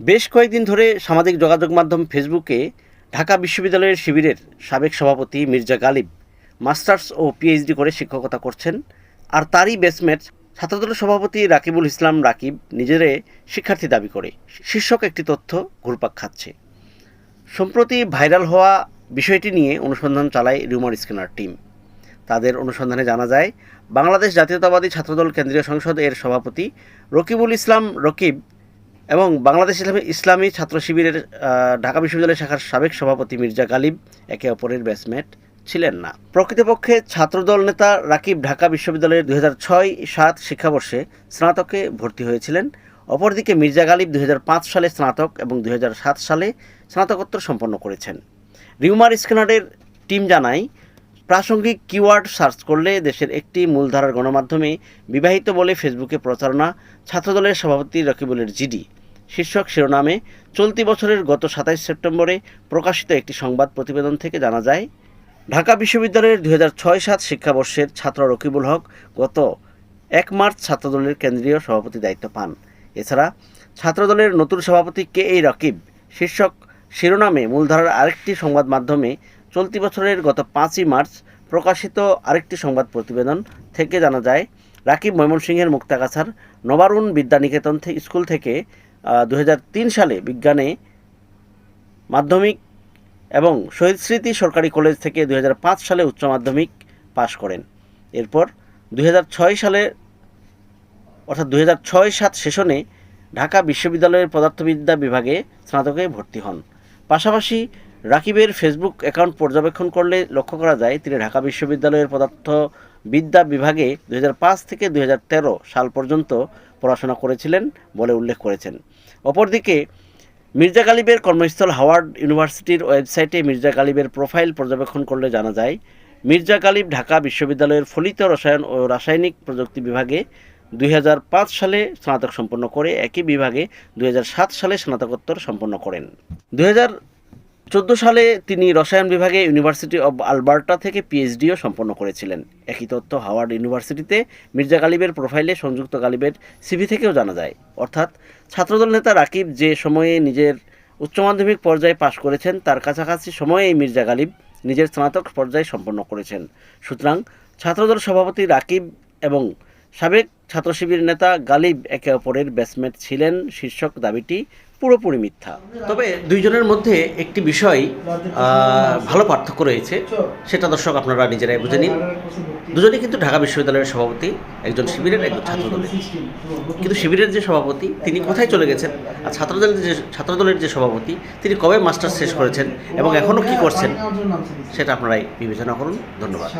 বেশ কয়েকদিন ধরে সামাজিক যোগাযোগ মাধ্যম ফেসবুকে ঢাকা বিশ্ববিদ্যালয়ের শিবিরের সাবেক সভাপতি মির্জা গালিব মাস্টার্স ও পিএইচডি করে শিক্ষকতা করছেন, আর তারই বেসমেট ছাত্রদলের সভাপতি রাকিবুল ইসলাম রাকিব নিজেরে শিক্ষার্থী দাবি করে। শীর্ষক একটি তথ্য ঘুরপাক খাচ্ছে। সম্প্রতি ভাইরাল হওয়া বিষয়টি নিয়ে অনুসন্ধান চালায় রিউমার স্ক্যানার টিম। তাদের অনুসন্ধানে জানা যায়, বাংলাদেশ জাতীয়তাবাদী ছাত্রদল কেন্দ্রীয় সংসদ এর সভাপতি রকিবুল ইসলাম রকিব এবং বাংলাদেশ ইসলামী ইসলামী ছাত্র শিবিরের ঢাকা বিশ্ববিদ্যালয় শাখার সাবেক সভাপতি মির্জা গালিব একে অপরের ব্যাচমেট ছিলেন না। প্রকৃতপক্ষে ছাত্রদল নেতা রাকিব ঢাকা বিশ্ববিদ্যালয়ের দুই হাজার ছয় সাত শিক্ষাবর্ষে স্নাতকে ভর্তি হয়েছিলেন। অপরদিকে মির্জা গালিব দুই হাজার পাঁচ সালে স্নাতক এবং দু হাজার সাত সালে স্নাতকোত্তর সম্পন্ন করেছেন। রিউমার স্ক্যানারের টিম জানায়, প্রাসঙ্গিক কিওয়ার্ড সার্চ করলে দেশের একটি মূলধারার গণমাধ্যমে বিবাহিত বলে ফেসবুকে প্রচারণা ছাত্রদলের সভাপতি রকিবুলের জিডি। শীর্ষক শিরোনামে চলতি বছরের গত সাতাইশ সেপ্টেম্বরে প্রকাশিত একটি সংবাদ প্রতিবেদন থেকে জানা যায়, ঢাকা বিশ্ববিদ্যালয়ের দুই হাজার ছয় সাত শিক্ষাবর্ষের ছাত্র রকিবুল হক গত এক মার্চ ছাত্রদলের কেন্দ্রীয় সভাপতি দায়িত্ব পান। এছাড়া ছাত্রদলের নতুন সভাপতি কে এই রকিব শীর্ষক শিরোনামে মূলধারার আরেকটি সংবাদ মাধ্যমে চলতি বছরের গত পাঁচই মার্চ প্রকাশিত আরেকটি সংবাদ প্রতিবেদন থেকে জানা যায়, রাকিব ময়মনসিংহের মুক্তাগাছার নবারুণ বিদ্যানিকেতন স্কুল থেকে দু হাজার তিন সালে বিজ্ঞানে, মাধ্যমিক এবং শহীদ স্মৃতি সরকারি কলেজ থেকে দু হাজার পাঁচ সালে উচ্চ মাধ্যমিক পাশ করেন। এরপর দুই হাজার ছয় সালে, অর্থাৎ দু ছয় সাত সেশনে ঢাকা বিশ্ববিদ্যালয়ের পদার্থবিদ্যা বিভাগে স্নাতকে ভর্তি হন। পাশাপাশি রাকিবের ফেসবুক অ্যাকাউন্ট পর্যবেক্ষণ করলে লক্ষ্য করা যায়, তিনি ঢাকা বিশ্ববিদ্যালয়ের পদার্থবিদ্যা বিভাগে দু হাজার পাঁচ থেকে দু হাজার তেরো সাল পর্যন্ত পড়াশোনা করেছিলেন বলে উল্লেখ করেছেন। অপরদিকে, মির্জা গালিবের কর্মস্থল হাওয়ার্ড ইউনিভার্সিটির ওয়েবসাইটে মির্জা গালিবের প্রোফাইল পর্যবেক্ষণ করলে জানা যায়, মির্জা গালিব ঢাকা বিশ্ববিদ্যালয়ের ফলিত রসায়ন ও রাসায়নিক প্রযুক্তি বিভাগে দুই হাজার পাঁচ সালে স্নাতক সম্পন্ন করে, একই বিভাগে দুই হাজার সাত সালে স্নাতকোত্তর সম্পন্ন করেন। দুই হাজার চোদ্দ সালে তিনি রসায়ন বিভাগে ইউনিভার্সিটি অব আলবার্টা থেকে পিএইচডিও সম্পন্ন করেছিলেন। একই তথ্য হাওয়ার্ড ইউনিভার্সিটিতে মির্জা গালিবের প্রোফাইলে সংযুক্ত গালিবের সিভি থেকেও জানা যায়। অর্থাৎ ছাত্রদল নেতা রাকিব যে সময়ে নিজের উচ্চ মাধ্যমিক পর্যায়ে পাশ করেছেন, তার কাছাকাছি সময়ে এই মির্জা গালিব নিজের স্নাতক পর্যায়ে সম্পন্ন করেছেন। সুতরাং ছাত্রদল সভাপতি রাকিব এবং সাবেক ছাত্র শিবির নেতা গালিব একে অপরের ব্যাচমেট ছিলেন। শীর্ষক দাবিটি পুরোপুরি মিথ্যা। তবে দুইজনের মধ্যে একটি বিষয় ভালো পার্থক্য রয়েছে। সেটা দর্শক আপনারা নিজেরাই বুঝে নিন। দুজনেই কিন্তু ঢাকা বিশ্ববিদ্যালয়ের সভাপতি, একজন শিবিরের, একজন ছাত্রদলের। কিন্তু শিবিরের যে সভাপতি, তিনি কোথায় চলে গেছেন? আর ছাত্রদলের যে ছাত্রদলের যে সভাপতি, তিনি কবে মাস্টার্স শেষ করেছেন এবং এখনও কী করছেন? সেটা আপনারাই বিবেচনা করুন। ধন্যবাদ।